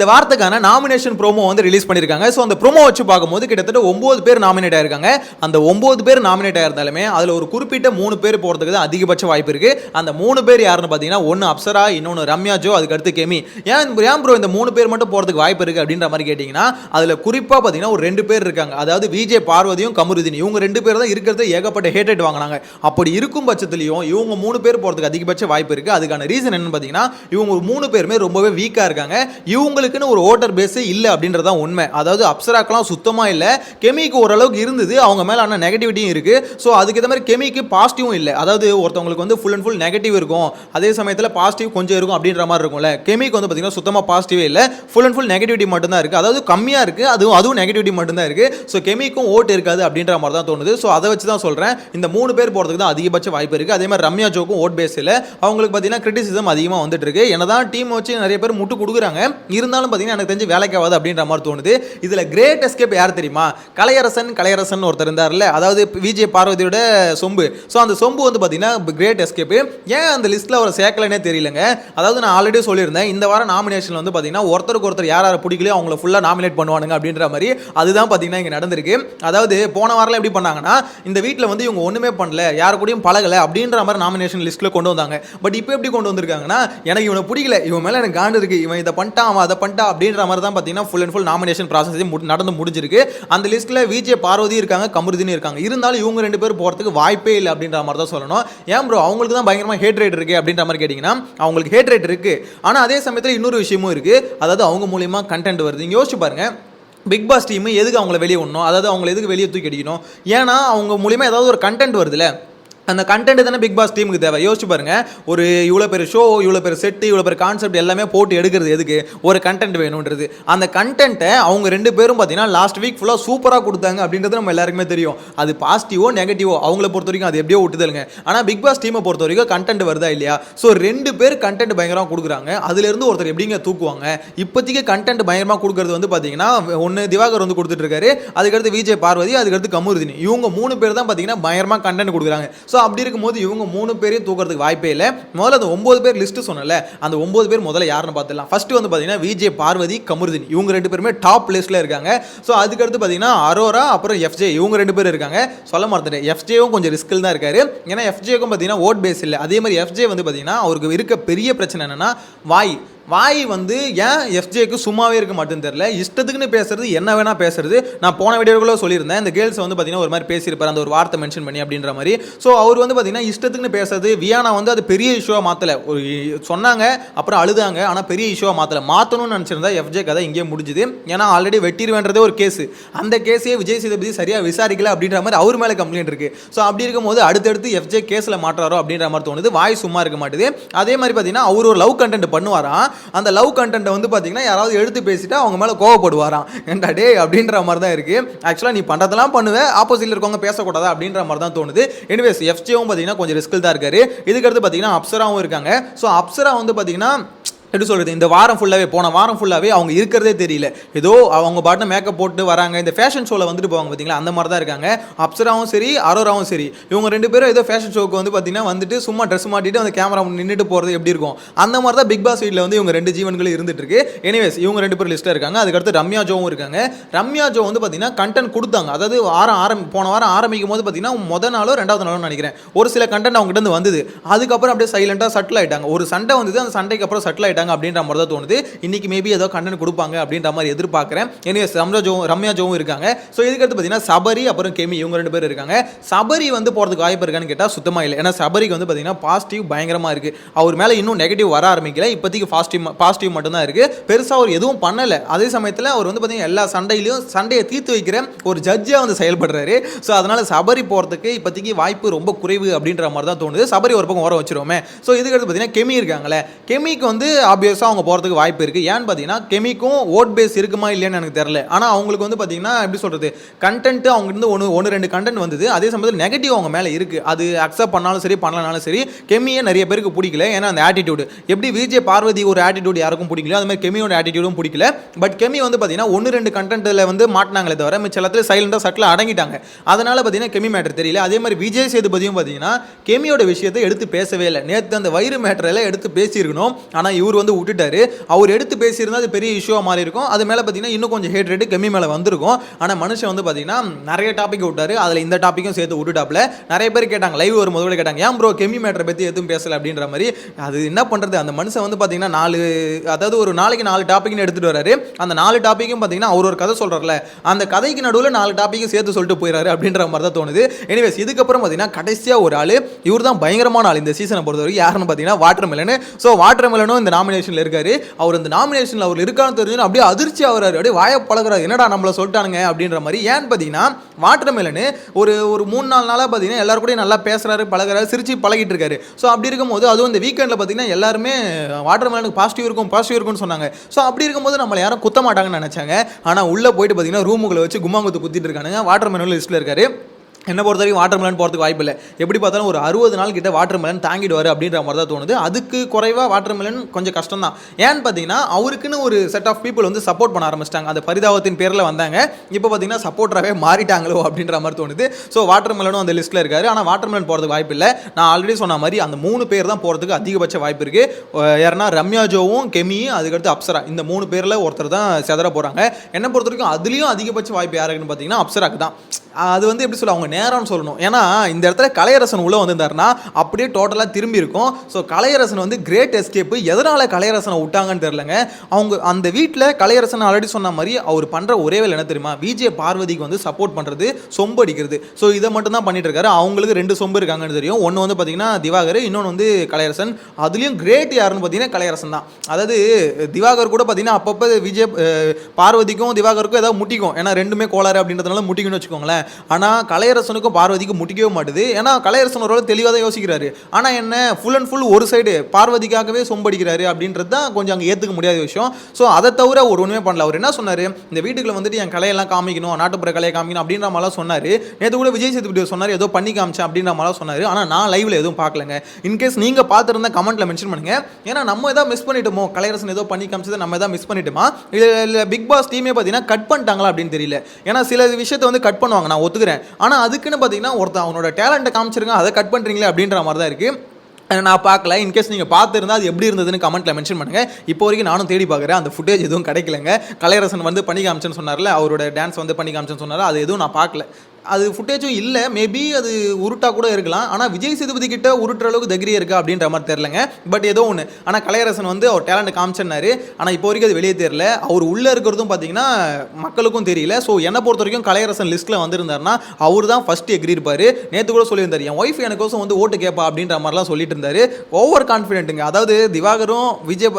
இந்த வாரத்துக்கான nomination promo வந்து ரிலீஸ் பண்ணியிருக்காங்க ஸோ அந்த ப்ரோமோ வச்சு பார்க்கும்போது கிட்டத்தட்ட ஒம்பது பேர் நாமினேட் ஆயிருக்காங்க. அந்த ஒம்பது பேர் நாமினேட் ஆயிருந்தாலுமே அதில் ஒரு குறிப்பிட்ட மூணு பேர் போகிறதுக்கு தான் அதிகபட்ச வாய்ப்பு இருக்கு. அந்த மூணு பேர் யாருன்னு பார்த்தீங்கன்னா ஒன்று அப்சரா இன்னொன்று ரம்யா ஜோ அதுக்கு அடுத்து கெமி. ஏன் ஏன் ப்ரோ இந்த மூணு பேர் மட்டும் போகிறதுக்கு வாய்ப்பு இருக்கு அப்படின்ற மாதிரி கேட்டிங்கன்னா அதில் குறிப்பாக பார்த்தீங்கன்னா ஒரு ரெண்டு பேர் இருக்காங்க. அதாவது விஜய் பார்வதியும் கமருதினி. இவங்க ரெண்டு பேர் தான் இருக்கிறது ஏகப்பட்ட ஹேட்டட் வாங்கினாங்க. அப்படி இருக்கும் பட்சத்துலையும் இவங்க மூணு பேர் போகிறதுக்கு அதிகபட்ச வாய்ப்பு இருக்கு. அதுக்கான ரீசன் என்னன்னு பார்த்தீங்கன்னா இவங்க மூணு பேருமே ரொம்பவே வீக்காக இருக்காங்க. இவங்களுக்கு அவங்களுக்குன்னு ஒரு ஓட்டர் பேஸே இல்லை அப்படின்றதான் உண்மை. அதாவது அப்சராக்கெல்லாம் சுத்தமாக இல்லை. கெமிக்கு ஓரளவுக்கு இருந்தது. அவங்க மேலே ஆனால் நெகட்டிவிட்டியும் இருக்குது ஸோ அதுக்கு மாதிரி கெமிக்கு பாசிட்டிவும் இல்லை. அதாவது ஒருத்தவங்களுக்கு வந்து ஃபுல் அண்ட் ஃபுல் நெகட்டிவ் இருக்கும். அதே சமயத்தில் பாசிட்டிவ் கொஞ்சம் இருக்கும் அப்படின்ற மாதிரி இருக்கும்ல. கெமிக்கு வந்து பார்த்தீங்கன்னா சுத்தமாக பாசிட்டிவே இல்லை. ஃபுல் அண்ட் ஃபுல் நெகட்டிவிட்டி மட்டும்தான் இருக்குது அதாவது கம்மியாக இருக்குது அதுவும் அதுவும் நெகட்டிவிட்டி மட்டும்தான் இருக்குது ஸோ கெமிக்கும் ஓட்டு இருக்காது அப்படின்ற மாதிரி தான் தோணுது. ஸோ அதை வச்சு தான் சொல்கிறேன் இந்த மூணு பேர் போகிறதுக்கு தான் அதிகபட்ச வாய்ப்பு இருக்குது அதே மாதிரி ரம்யா ஜோக்கும் ஓட் பேஸ் இல்லை அவங்களுக்கு பார்த்தீங்கன்னா கிரிட்டிசிசம் அதிகமாக வந்துட்டு இருக்கு. என்னதான் டீம் வச்சு நிறைய பேர் முட்டு கொடுக்குறாங்க. இருந்தாலும் பார்த்தீங்கன்னா எனக்கு தெரிஞ்சு வேலைக்கு ஆகாது அப்படின்ற மாதிரி தோணுது. இதில் கிரேட் எஸ்கேப் யார் தெரியுமா? கலையரசன் கலையரசன் ஒருத்தர் இருந்தார்ல அதாவது விஜய் பார்வதியோட சொம்பு. ஸோ அந்த சொம்பு வந்து பார்த்தீங்கன்னா கிரேட் எஸ்கேப் ஏன் அந்த லிஸ்ட்டில் அவரை சேர்க்கலனே தெரியலங்க. அதாவது நான் ஆல்ரெடி சொல்லியிருந்தேன் இந்த வாரம் நாமினேஷன் வந்து பார்த்தீங்கன்னா ஒருத்தருக்கு ஒருத்தர் யார் யாரை பிடிக்கலையோ அவங்கள ஃபுல்லாக நாமினேட் பண்ணுவானுங்க அப்படின்ற மாதிரி அதுதான் பார்த்தீங்கன்னா இங்கே நடந்திருக்கு. அதாவது போன வாரம் எப்படி பண்ணாங்கன்னா இந்த வீட்டில் வந்து இவங்க ஒன்றுமே பண்ணல யார் கூடயும் பழகலை அப்படின்ற மாதிரி நாமினேஷன் லிஸ்ட்டில் கொண்டு வந்தாங்க. பட் இப்போ எப்படி கொண்டு வந்திருக்காங்கன்னா எனக்கு இவனை பிடிக்கல இவன் மேலே எனக்கு காண்டு இருக்கு இவன் இதை பண்ணிட்டான் அவன் அதை பண்ணிட்டா அப்படின்ற மாதிரி தான் பார்த்தீங்கன்னா full and full nomination process நடந்து முடிஞ்சிருக்கு. அந்த லிஸ்ட்டில் விஜே பார்வதி இருக்காங்க கமருதினி இருக்காங்க. இருந்தாலும் இவங்க ரெண்டு பேரும் போகிறதுக்கு வாய்ப்பே இல்லை அப்படின்ற மாதிரி தான் சொல்லணும். ஏன் ப்ரோ அவங்களுக்கு தான் பயங்கரமாக ஹேட் ரேட் இருக்குது அப்படின்ற மாதிரி கேட்டிங்கன்னா அவங்களுக்கு ஹேட் ரேட் இருக்குது ஆனால் அதே சமயத்தில் இன்னொரு விஷயமும் இருக்குது அதாவது அவங்க மூலியமாக கண்டென்ட் வருது. இங்கே யோசிச்சு பாருங்கள் பிக் பாஸ் டீம் எதுக்கு அவங்கள வெளியே விடணும்? அதாவது அவங்கள எதுக்கு வெளியே தூக்கி அடிக்கணும்? ஏன்னா அவங்க மூலியமாக ஏதாவது ஒரு கண்டென்ட் வருதுல்ல அந்த கண்டென்ட் தானே பிக் பாஸ் டீமுக்கு தேவை. யோசிச்சு பாருங்க. ஒரு இவ்வளோ பேர் ஷோ இவ்வளோ பேர் செட்டு இவ்வளோ பேர் கான்செப்ட் எல்லாமே போட்டு எடுக்கிறது எதுக்கு? ஒரு கண்டென்ட் வேணுன்றது. அந்த கண்டென்ட்டை அவங்க ரெண்டு பேரும் பார்த்தீங்கன்னா லாஸ்ட் வீக் ஃபுல்லாக சூப்பராக கொடுத்தாங்க அப்படின்றது நம்ம எல்லாருக்குமே தெரியும். அது பாசிட்டிவோ நெகட்டிவோ அவங்கள பொறுத்த வரைக்கும் அது எப்படியோ விட்டுதலுங்க ஆனால் பிக் பாஸ் டீமை பொறுத்த வரைக்கும் கண்டென்ட் வருதா இல்லையா? ஸோ ரெண்டு பேர் கண்டென்ட் பயங்கரமாக கொடுக்குறாங்க. அதுலேருந்து ஒருத்தர் எப்படிங்க தூக்குவாங்க? இப்போதைக்கு கண்டென்ட் பயங்கரமாக கொடுக்குறது வந்து பார்த்தீங்கன்னா ஒன்று திவாகர் வந்து கொடுத்துட்டு இருக்காரு. அதுக்கடுத்து விஜய் பார்வதி அதுக்கடுத்து கமுருதினி. இவங்க மூணு பேர் தான் பார்த்தீங்கன்னா பயங்கரமாக கண்டென்ட் கொடுக்குறாங்க. ஸோ அப்படி இருக்கும்போது இவங்க மூணு பேரையும் தூக்கிறதுக்கு வாய்ப்பே இல்லை. முதல்ல அந்த ஒம்பது பேர் லிஸ்ட்டு சொன்னல அந்த ஒம்பது பேர் முதல்ல யாருன்னு பார்த்துலாம் ஃபர்ஸ்ட் வந்து பார்த்தீங்கன்னா விஜய் பார்வதி கமருதின் இவங்க ரெண்டு பேருமே டாப் லிஸ்ட்ல இருக்காங்க. ஸோ அதுக்கடுத்து பார்த்தீங்கன்னா அரோரா அப்புறம் எஃப்ஜே இவங்க ரெண்டு பேர் இருக்காங்க. சொல்ல மறந்துட்டேன். எஃப்ஜேவும் கொஞ்சம் ரிஸ்கில் தான் இருக்காரு. ஏன்னா எஃப்ஜேக்கும் பார்த்தீங்கன்னா ஓட் பேஸ் இல்லை. அதே மாதிரி எஃப்ஜே வந்து பார்த்தீங்கன்னா அவருக்கு இருக்க பெரிய பிரச்சனை என்னன்னா வாய். வாய் வந்து ஏன் எஃப்ஜேக்கு சும்மாவே இருக்க மாட்டேன்னு தெரியல. இஷ்டத்துக்குன்னு பேசுறது என்ன வேணா பேசுறது. நான் போன வீடியோக்குள்ள சொல்லியிருந்தேன். இந்த கேர்ள்ஸ் வந்து பார்த்தீங்கன்னா ஒரு மாதிரி பேசியிருப்பார். அந்த ஒரு வார்த்தை மென்ஷன் பண்ணி அப்படின்ற மாதிரி. ஸோ அவர் வந்து பார்த்தீங்கன்னா இஷ்டத்துக்குன்னு பேசுறது வியானா வந்து அது பெரிய இஷ்யூவாக மாற்றல ஒரு சொன்னாங்க அப்புறம் அழுதாங்க ஆனால் பெரிய இஷ்யூவாக மாற்றல மாற்றணும்னு நினச்சிருந்தா எஃப்ஜே கதை இங்கே முடிஞ்சுது. ஏன்னா ஆல்ரெடி வெட்டிடுவேன்றதே ஒரு கேஸ் அந்த கேஸையே விஜய் சேதுபதி சரியாக விசாரிக்கல அப்படின்ற மாதிரி அவர் மேலே கம்ப்ளைண்ட் இருக்கு. ஸோ அப்படி இருக்கும்போது அடுத்தடுத்து எஃப்ஜே கேஸில் மாட்டுறாரோ அப்படின்ற மாதிரி தோணுது. வாய் சும்மா இருக்க மாட்டுது. அதே மாதிரி பார்த்தீங்கன்னா அவர் ஒரு லவ் கண்டென்ட் பண்ணுவாராம் அந்த லவ் கண்டென்ட்டை வந்து பார்த்தீங்கன்னா யாராவது எடுத்து பேசிட்டு அவங்க மேலே கோவப்படுவாராம். ஏன்டா டே அப்படின்ற மாதிரி தான் இருக்குது ஆக்சுவலாக நீ பண்ணுறதெல்லாம் பண்ணுவேன் ஆப்போசிட்டில் இருக்கவங்க பேசக்கூடாதா அப்படின்ற மாதிரி தான் தோணுது எனிவேஸ் எஃப்ஜேவும் பார்த்தீங்கன்னா கொஞ்சம் ரிஸ்கில் தான் இருக்காரு. இதுக்கடுத்து பார்த்தீங்கன்னா அப்சராவும் இருக்காங்க. ஸோ அப்சரா வந்து பார்த்தீங்கன்னா எப்படி சொல்கிறது இந்த வாரம் ஃபுல்லாகவே போன வாரம் ஃபுல்லாகவே அவங்க இருக்கிறதே தெரியல. ஏதோ அவங்க பாட்டு மேக்கப் போட்டு வராங்க. இந்த ஃபேஷன் ஷோவில் வந்துட்டு போவாங்க பார்த்தீங்களா அந்த மாதிரி தான் இருக்காங்க. அப்சராவும் சரி அரோராவும் சரி. இவங்க ரெண்டு பேரும் ஏதோ ஃபேஷன் ஷோக்கு வந்து பார்த்தீங்கன்னா வந்துட்டு சும்மா ட்ரெஸ் மாட்டிட்டு அந்த கேமரா நின்றுட்டு போகிறது எப்படி இருக்கும்? அந்த மாதிரி தான் பிக் பாஸ் வீட்டில் வந்து இவங்க ரெண்டு ஜீவன்களும் இருந்துட்டு இருக்கு. எனிவேஸ் இவங்க ரெண்டு பேரும் லிஸ்ட்டில் இருக்காங்க. அதுக்கடுத்து ரம்யா ஜோவும் இருக்காங்க. ரம்யா ஜோ வந்து பார்த்தீங்கன்னா கண்டென்ட் கொடுத்தாங்க. அதாவது வாரம் ஆரம்பி போன வாரம் ஆரம்பிக்கும் போது பார்த்தீங்கன்னா முத நாளோ ரெண்டாவது நாளோ நினைக்கிறேன். ஒரு சில கண்டென்ட் அவங்ககிட்ட இருந்து வந்தது. அதுக்கப்புறம் அப்படியே சைலண்டாக சட்டில் ஆகிட்டாங்க ஒரு சண்டை வந்தது. அந்த சண்டைக்கு அப்புறம் சட்டில் ஆயிட்டாங்க அப்படின்ற மாதிரி தான் தோணுது. இன்னைக்கு மேபி ஏதோ கண்டென்ட் கொடுப்பாங்க அப்படின்ற மாதிரி எதிர்பார்க்குறேன். எனிவேஸ் ரம்யா ஜோவும் ரம்யா ஜோவும் இருக்காங்க. ஸோ இதுக்கடுத்து பார்த்தீங்கன்னா சபரி அப்புறம் கெமி இவங்க ரெண்டு பேர் இருக்காங்க. சபரி வந்து போகிறதுக்கு வாய்ப்பு இருக்கான்னு கேட்டால் சுத்தமாக இல்லை. ஏன்னா சபரிக்கு வந்து பார்த்தீங்கன்னா பாசிட்டிவ் பயங்கரமாக இருக்குது அவர் மேலே இன்னும் நெகட்டிவ் வர ஆரம்பிக்கல. இப்போதைக்கு பாசிட்டிவ் பாசிட்டிவ் மட்டும்தான் இருக்குது பெருசாக அவர் எதுவும் பண்ணலை. அதே சமயத்தில் அவர் வந்து பார்த்தீங்கன்னா எல்லா சண்டையிலையும் சண்டையை தீர்த்து வைக்கிற ஒரு ஜட்ஜாக வந்து செயல்படுறாரு. ஸோ அதனால் சபரி போகிறதுக்கு இப்போதைக்கு வாய்ப்பு ரொம்ப குறைவு அப்படின்ற மாதிரி தான் தோணுது. சபரி ஒரு பக்கம் ஓரம் வச்சிருவோமே. ஸோ இதுக்கடுத்து பார்த்தீங்கன்னா கெமி இருக்காங்களே கெமிக்கு வந்து ஆப்வியஸாக அவங்க போகிறதுக்கு வாய்ப்பு இருக்குது ஏன்னு பார்த்தீங்கன்னா கெமிக்கும் ஓட் பேஸ் இருக்குமா இல்லையான்னு எனக்கு தெரில ஆனால் அவங்களுக்கு வந்து பார்த்தீங்கன்னா எப்படி சொல்கிறது கண்டென்ட் அவங்க இருந்து ஒன்று ஒன்று ரெண்டு கண்டென்ட் வந்தது. அதே சமயத்தில் நெகட்டிவ் அவங்க மேலே இருக்குது அது அக்செப்ட் பண்ணாலும் சரி பண்ணலனாலும் சரி கெமியை நிறைய பேருக்கு பிடிக்கல. ஏன்னா அந்த ஆட்டிடியூடு எப்படி விஜய் பார்வதி ஒரு ஆட்டிடியூட் யாருக்கும் பிடிக்கல அது மாதிரி கெமியோட ஆட்டிடியூடும் பிடிக்கல. பட் கெமி வந்து பார்த்தீங்கன்னா ஒன்று ரெண்டு கண்டென்ட்டில் வந்து மாட்டினாங்களே தவிர மிச்ச எல்லாத்துல சைலண்டாக சட்டில் அடங்கிட்டாங்க. அதனால் பார்த்தீங்கன்னா கெமி மேட்டர் தெரியல. அதே மாதிரி விஜய் சேதுபதியும் பார்த்தீங்கன்னா கெமியோட விஷயத்தை எடுத்து பேசவே இல்லை. நேற்று அந்த வயிறு மேட்டரெல்லாம் எடுத்து பேசியிருக்கணும். ஆனால் இவர் வந்து விட்டுட்டாரு. அவர் எடுத்து பேசியிருந்தா அது பெரிய இஷ்யூவாக மாறி இருக்கும் அது மேலே பார்த்தீங்கன்னா இன்னும் கொஞ்சம் ஹேட் ரேட்டு கம்மி மேலே வந்திருக்கும். ஆனால் மனுஷன் வந்து பார்த்தீங்கன்னா நிறைய டாபிக் விட்டாரு. அதில் இந்த டாப்பிக்கும் சேர்த்து விட்டுட்டாப்ல நிறைய பேர் கேட்டாங்க லைவ் ஒரு முதல்ல கேட்டாங்க ஏன் ப்ரோ கெமி மேட்டரை பற்றி எதுவும் பேசலை? அப்படின்ற மாதிரி. அது என்ன பண்ணுறது அந்த மனுஷன் வந்து பார்த்தீங்கன்னா நாலு அதாவது ஒரு நாளைக்கு நாலு டாப்பிக்னு எடுத்துகிட்டு வராரு. அந்த நாலு டாப்பிக்கும் பார்த்தீங்கன்னா அவர் ஒரு கதை சொல்கிறார்ல அந்த கதைக்கு நடுவில் நாலு டாப்பிக்கும் சேர்த்து சொல்லிட்டு போயிடாரு அப்படின்ற மாதிரி தான் தோணுது. எனிவேஸ் இதுக்கப்புறம் பார்த்தீங்கன்னா கடைசியாக ஒரு ஆள் இவர் தான் பயங்கரமான ஆள் இந்த சீசனை பொறுத்தவரைக்கும். யாருன்னு பார்த்தீங்கன்னா வாட்டர் மெலனு ஸோ வாட்டர் மெலனும் இந்த நாமினேஷனில் இருக்காரு. அவர் அந்த நாமினேஷனில் அவர் இருக்கான்னு தெரிஞ்சு அப்படியே அதிர்ச்சி ஆகிறாரு. அப்படியே வாய பழகுறாரு. என்னடா நம்மளை சொல்லிட்டானுங்க? அப்படின்ற மாதிரி. ஏன்னு பார்த்தீங்கன்னா வாட்டர்மேலனு ஒரு ஒரு மூணு நாலு நாளாக பார்த்தீங்கன்னா எல்லாரும் கூட நல்லா பேசுகிறாரு பழகுறாரு சிரிச்சு பழகிட்டு இருக்காரு. ஸோ அப்படி இருக்கும்போது அதுவும் இந்த வீக்கெண்டில் பார்த்தீங்கன்னா எல்லாருமே வாட்டர்மேலனுக்கு பாசிட்டிவ் இருக்கும் பாசிட்டிவ் இருக்கும்னு சொன்னாங்க. ஸோ அப்படி இருக்கும்போது நம்மளை யாரும் குத்த மாட்டாங்கன்னு நினச்சாங்க. ஆனால் உள்ளே போயிட்டு பார்த்தீங்கன்னா ரூமுகளை வச்சு கும்மாங்குத்து குத்திட்டு இருக்கானுங்க. வாட்டர்மெலன் லிஸ்ட்டில் இருக்காரு. என்ன பொறுத்த வரைக்கும் வாட்டர் மெலன் போகிறதுக்கு வாய்ப்பு இல்லை. எப்படி பார்த்தாலும் ஒரு அறுபது நாள் கிட்ட வாட்டர் மெலன் தாங்கிடுவார் அப்படின்ற மாதிரி தான் தோணுது. அதுக்கு குறைவாக வாட்டர் மெலன் கொஞ்சம் கஷ்டம் தான். ஏன்னு பார்த்தீங்கன்னா அவருக்குன்னு ஒரு செட் ஆஃப் பீப்புள் வந்து சப்போர்ட் பண்ண ஆரம்பிச்சிட்டாங்க. அந்த பரிதாபத்தின் பேரில் வந்தாங்க. இப்போ பார்த்தீங்கன்னா சப்போர்ட்டராகவே மாறிட்டாங்களோ அப்படின்ற மாதிரி தோணுது. ஸோ வாட்டர் மெலனும் அந்த லிஸ்ட்டில் இருக்காரு. ஆனால் வாட்டர் மெலன் போகிறதுக்கு வாய்ப்பு இல்லை. நான் ஆல்ரெடி சொன்ன மாதிரி அந்த மூணு பேர் தான் போகிறதுக்கு அதிகபட்ச வாய்ப்பு இருக்குது யாருன்னா ரம்யா ஜோவும் கெமியும் அதுக்கடுத்து அப்சரா. இந்த மூணு பேரில் ஒருத்தர் தான் செதற போகிறாங்க என்ன பொறுத்த வரைக்கும் அதுலேயும் அதிகபட்ச வாய்ப்பு யாருக்குன்னு பார்த்தீங்கன்னா அப்சராக்கு தான். அது வந்து எப்படி சொல்ல அவங்க நேரம்னு சொல்லணும். ஏன்னா இந்த இடத்துல கலையரசன் உள்ளே வந்திருந்தாருன்னா அப்படியே டோட்டலாக திரும்பி இருக்கும் ஸோ கலையரசன் வந்து கிரேட் எஸ்கேப்பு எதனால் கலையரசனை விட்டாங்கன்னு தெரிலங்க அவங்க அந்த வீட்டில் கலையரசன் ஆல்ரெடி சொன்ன மாதிரி அவர் பண்ணுற ஒரே வேலை என்ன தெரியுமா? விஜே பார்வதிக்கு வந்து சப்போர்ட் பண்ணுறது சொம்பு அடிக்கிறது. ஸோ இதை மட்டும் தான் பண்ணிட்டு இருக்காரு. அவங்களுக்கு ரெண்டு சொம்பு இருக்காங்கன்னு தெரியும். ஒன்று வந்து பார்த்தீங்கன்னா திவாகர் இன்னொன்று வந்து கலையரசன். அதுலேயும் கிரேட் யாருன்னு பார்த்தீங்கன்னா கலையரசன் தான். அதாவது திவாகர் கூட பார்த்தீங்கன்னா அப்பப்போ விஜய் பார்வதிக்கும் திவாகருக்கும் ஏதாவது முட்டிக்கும். ஏன்னா ரெண்டுமே கோளாறு அப்படின்றதுனால முட்டிக்கும்னு வச்சுக்கோங்களேன். ஆனால் கலையரசனுக்கும் பார்வதிக்கும் முட்டிக்கவே மாட்டுது. ஏன்னா கலையரசன் ஒரு தெளிவாக தான் யோசிக்கிறாரு. ஆனால் என்ன ஃபுல் அண்ட் ஃபுல் ஒரு சைடு பார்வதிக்காகவே சொம்படிக்கிறாரு அப்படின்றது தான் கொஞ்சம் அங்கே ஏற்றுக்க முடியாத விஷயம். ஸோ அதை தவிர ஒரு ஒன்றுமே பண்ணல. அவர் என்ன சொன்னார்? இந்த வீட்டுக்குள்ள வந்துட்டு என் கலையெல்லாம் காமிக்கணும் நாட்டுப்புற கலையை காமிக்கணும் அப்படின்ற மாதிரிலாம் சொன்னார். நேற்று கூட விஜய் சேதுபதி சொன்னார் ஏதோ பண்ணி காமிச்சேன் அப்படின்ற மாதிரிலாம் சொன்னார். ஆனால் நான் லைவில் எதுவும் பார்க்கலங்க. இன்கேஸ் நீங்கள் பார்த்துருந்தா கமெண்ட்டில் மென்ஷன் பண்ணுங்க. ஏன்னா நம்ம எதாவது மிஸ் பண்ணிட்டோமோ கலையரசன் ஏதோ பண்ணி காமிச்சதை நம்ம எதாவது மிஸ் பண்ணிட்டோமா? இல்லை பிக் பாஸ் டீமே பார்த்தீங்கன்னா கட் பண்ணிட்டாங்களா அப்படின்னு தெரியல. ஏன்னா சில விஷயத்தை வந்து கட் பண்ணுவாங்க நான் ஒத்துக்கிறேன். ஆனால் அதுக்குன்னு பார்த்தீங்கன்னா ஒருத்தன் அவனோட டேலண்ட்டை காமிச்சிருங்க அதை கட் பண்ணுறீங்களே அப்படின்ற மாதிரி தான் இருக்குது நான் பார்க்கல. இன்கேஸ் நீங்கள் பார்த்துருந்தா அது எப்படி இருந்ததுன்னு கமெண்ட்டில் மென்ஷன் பண்ணுங்கள் இப்போ வரைக்கும் நானும் தேடி பார்க்குறேன். அந்த ஃபுட்டேஜ் எதுவும் கிடைக்கலங்க. கலையரசன் வந்து பண்ணி காமிச்சேன்னு சொன்னார்ல அவரோட டான்ஸ் வந்து பண்ணி காமிச்சேன்னு சொன்னார் அது எதுவும் நான் பார்க்கல. அது ஃபுட்டேஜும் இல்லை. மேபி அது உருட்டாக கூட இருக்கலாம். ஆனால் விஜய் சேதுபதி கிட்ட உருட்டுற அளவுக்கு தைரியம் இருக்கா அப்படின்ற மாதிரி தெரிலங்க பட் ஏதோ ஒன்று ஆனால் கலையரசன் வந்து அவர் டேலண்ட் காமிச்சேன்னாரு ஆனால் இப்போ வரைக்கும் அது வெளியே தெரியல. அவர் உள்ளே இருக்கிறதும் பார்த்தீங்கன்னா மக்களுக்கும் தெரியல. ஸோ என்னை பொறுத்த வரைக்கும் கலையரசன் லிஸ்ட்டில் வந்திருந்தாருன்னா அவர் தான் ஃபஸ்ட்டு எக்ரி இருப்பார். நேற்று கூட சொல்லியிருந்தார் என் ஒய்ஃப் எனக்கோசம் வந்து ஓட்டு கேட்பா அப்படின்ற மாதிரிலாம் சொல்லிட்டு இருந்தார். ஓவர் கான்ஃபிடென்ட்டுங்க அதாவது திவாகரும் விஜய்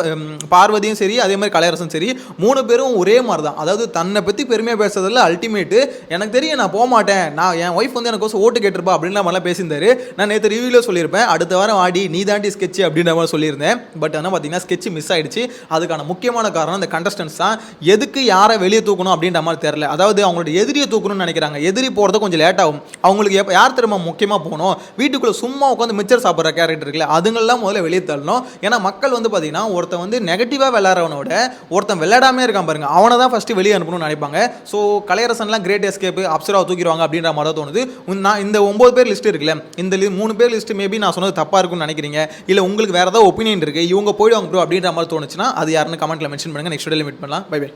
பார்வதியும் சரி அதே மாதிரி கலையரசன் சரி மூணு பேரும் ஒரே மாதிரி தான் அதாவது தன்னை பற்றி பெருமையாக பேசுறதில் அல்டிமேட்டு எனக்கு தெரியும் நான் போக மாட்டேன் நான் என் ஒய்ஃப் வந்து எனக்கு ஓட்டு கேட்டிருப்பா அப்படின்ற மாதிரிலாம் பேசியிருந்தாரு. நான் நேற்று ரிவியூவில் சொல்லியிருப்பேன். அடுத்த வாரம் ஆடி நீ தாண்டி ஸ்கெட்ச் அப்படின்ற மாதிரி சொல்லியிருந்தேன். பட் ஆனால் பார்த்தீங்கன்னா ஸ்கெட்ச் மிஸ் ஆயிடுச்சு. அதுக்கான முக்கியமான காரணம் இந்த கண்டஸ்டன்ஸ் தான். எதுக்கு யாரை வெளியே தூக்கணும் அப்படின்ற மாதிரி தெரில அதாவது அவங்களோட எதிரியை தூக்கணும்னு நினைக்கிறாங்க. எதிரி போகிறது கொஞ்சம் லேட் ஆகும். அவங்களுக்கு எப்போ யார் திரும்ப முக்கியமாக போகணும்? வீட்டுக்குள்ளே சும்மா உட்காந்து மிச்சர் சாப்பிட்ற கேரக்டர் இருக்குல்ல அதுங்கெல்லாம் முதல்ல வெளியே தள்ளணும். ஏன்னா மக்கள் வந்து பார்த்தீங்கன்னா ஒருத்தன் வந்து நெகட்டிவாக விளையாடுறவனோட ஒருத்தன் விளையாடாமே இருக்கான் பாருங்க. அவனை தான் ஃபஸ்ட்டு வெளியே அனுப்பணும்னு நினைப்பாங்க. ஸோ கலையரசன்லாம் கிரேட் எஸ்கேப் அப்சரா தூக்கிடுவாங்க. அப்படின்ற மாதிரி தான் தோணுது. உன் நான் இந்த ஒம்பது பேர் லிஸ்ட் இருக்குல்ல இந்த மூணு பேர் லிஸ்ட் மேபி நான் சொன்னது தப்பாக இருக்கும்னு நினைக்கிறீங்க. இல்லை உங்களுக்கு வேறு ஏதாவது ஒப்பீனியன் இருக்குது இவங்க போயிடுவாங்க ப்ரோ அப்படின்ற மாதிரி தோணுச்சுன்னா அது யாருன்னு கமெண்ட்டில் மென்ஷன் பண்ணுங்கள் நெக்ஸ்ட் டே மீட் பண்ணலாம். Bye bye